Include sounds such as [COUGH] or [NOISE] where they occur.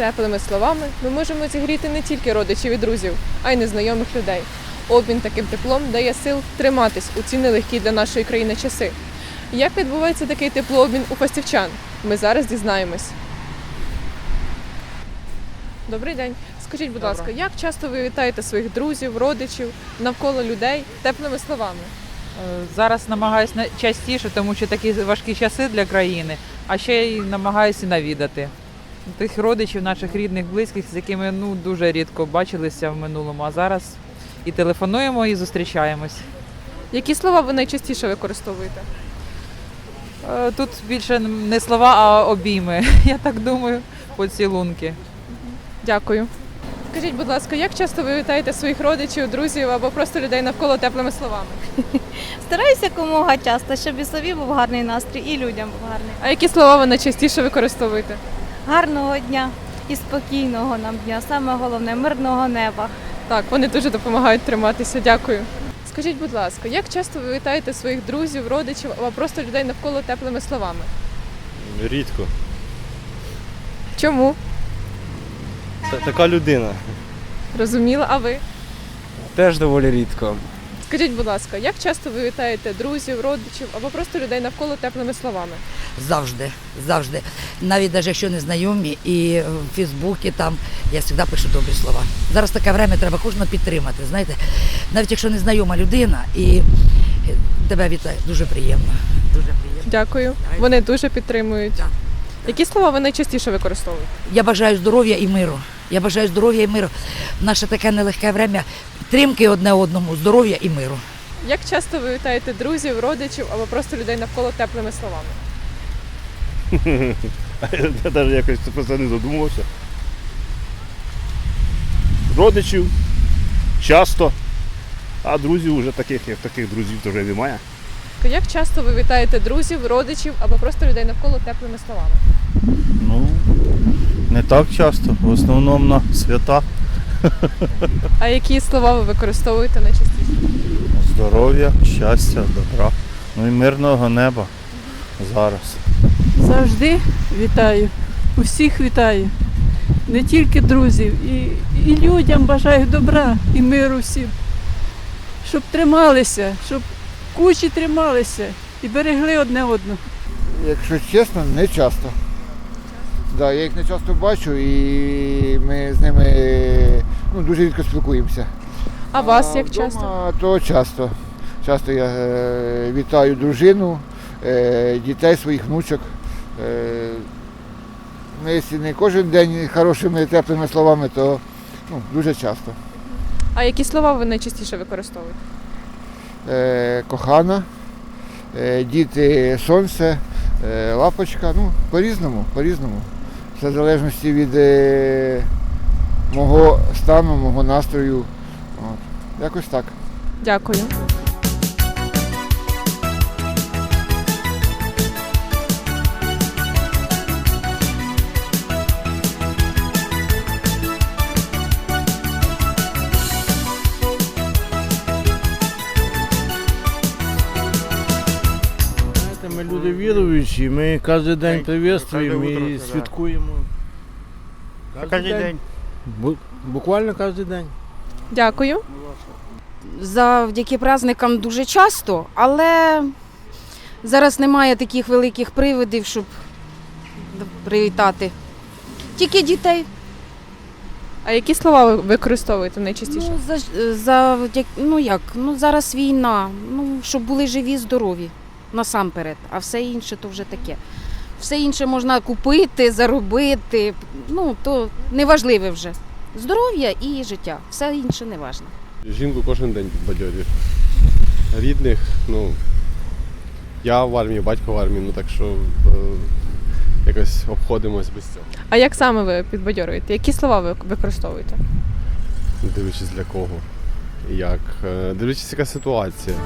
Теплими словами ми можемо зігріти не тільки родичів і друзів, а й незнайомих людей. Обмін таким теплом дає сил триматись у ці нелегкі для нашої країни часи. Як відбувається такий теплообмін у фастівчан? Ми зараз дізнаємось. Добрий день. Скажіть, будь ласка, як часто ви вітаєте своїх друзів, родичів, навколо людей теплими словами? Е, Зараз намагаюся на- частіше, тому що такі важкі часи для країни, а ще й намагаюся навідати тих родичів, наших рідних, близьких, з якими ну дуже рідко бачилися в минулому. А зараз і телефонуємо, і зустрічаємось. Які слова ви найчастіше використовуєте? Е, Тут більше не слова, а обійми. [LAUGHS] Я так думаю, поцілунки. Дякую. Скажіть, будь ласка, як часто ви вітаєте своїх родичів, друзів або просто людей навколо теплими словами? [LAUGHS] Стараюся якомога часто, щоб і собі був гарний настрій, і людям був гарний. А які слова ви найчастіше використовуєте? Гарного дня і спокійного нам дня. Саме головне мирного неба. Так, вони дуже допомагають триматися. Дякую. Скажіть, будь ласка, як часто ви вітаєте своїх друзів, родичів або просто людей навколо теплими словами? Рідко. Чому? Та- така людина. Розуміла, а ви? Теж доволі рідко. Скажіть, будь ласка, як часто ви вітаєте друзів, родичів або просто людей навколо теплими словами? Завжди, завжди. Навіть навіть якщо не знайомі, і в Фейсбуці там я завжди пишу добрі слова. Зараз таке время треба кожного підтримати. Знаєте, навіть якщо незнайома людина і тебе вітає, дуже приємно. Дуже приємно. Дякую. Вони дуже підтримують. Так. Які слова ви найчастіше використовуєте? Я бажаю здоров'я і миру. Я бажаю здоров'я і миру. В наше таке нелегке время. Підтримки одне одному, здоров'я і миру. Як часто ви вітаєте друзів, родичів або просто людей навколо теплими словами? [LAUGHS] Я навіть якось про це не задумувався. Родичів часто, а друзів вже таких, як таких друзів то вже немає. Як часто ви вітаєте друзів, родичів або просто людей навколо теплими словами? Ну, не так часто. В основному на свята. А які слова ви використовуєте найчастіше? Здоров'я, щастя, добра. Ну і мирного неба зараз. Завжди вітаю, усіх вітаю, не тільки друзів, і, і людям бажаю добра і миру всім, щоб трималися, щоб кучі трималися і берегли одне одного. Якщо чесно, не часто. Да, я їх не часто бачу і ми з ними ну, дуже рідко спілкуємося. А вас як часто? То часто. Часто я е, вітаю дружину, е, дітей своїх внучок. Ну, якщо не кожен день хорошими теплими словами, то ну, дуже часто. А які слова ви найчастіше використовуєте? Е, кохана, е, діти сонце, е, лапочка. Ну, по-різному, по-різному. Все в залежності від е, мого стану, мого настрою. От. Якось так. Дякую. Ми люди віруючі, ми кожен день приветствуємо і святкуємо. Кожен день. Буквально кожен день. Дякую. завдяки праздникам дуже часто, але зараз немає таких великих приводів, щоб привітати. Тільки дітей. А які слова ви використовуєте найчастіше? Ну, за, завдяки, ну як, ну зараз війна, ну, щоб були живі, здорові насамперед, а все інше то вже таке. Все інше можна купити, заробити, ну то неважливе вже. Здоров'я і життя, все інше не важливо. Жінку кожен день підбадьорюєш. Рідних, ну, я в армії, батько в армії, ну так що е, якось обходимось без цього. А як саме ви підбадьорюєте? Які слова ви використовуєте? Дивлячись для кого. Як. е, Дивлячись, яка ситуація.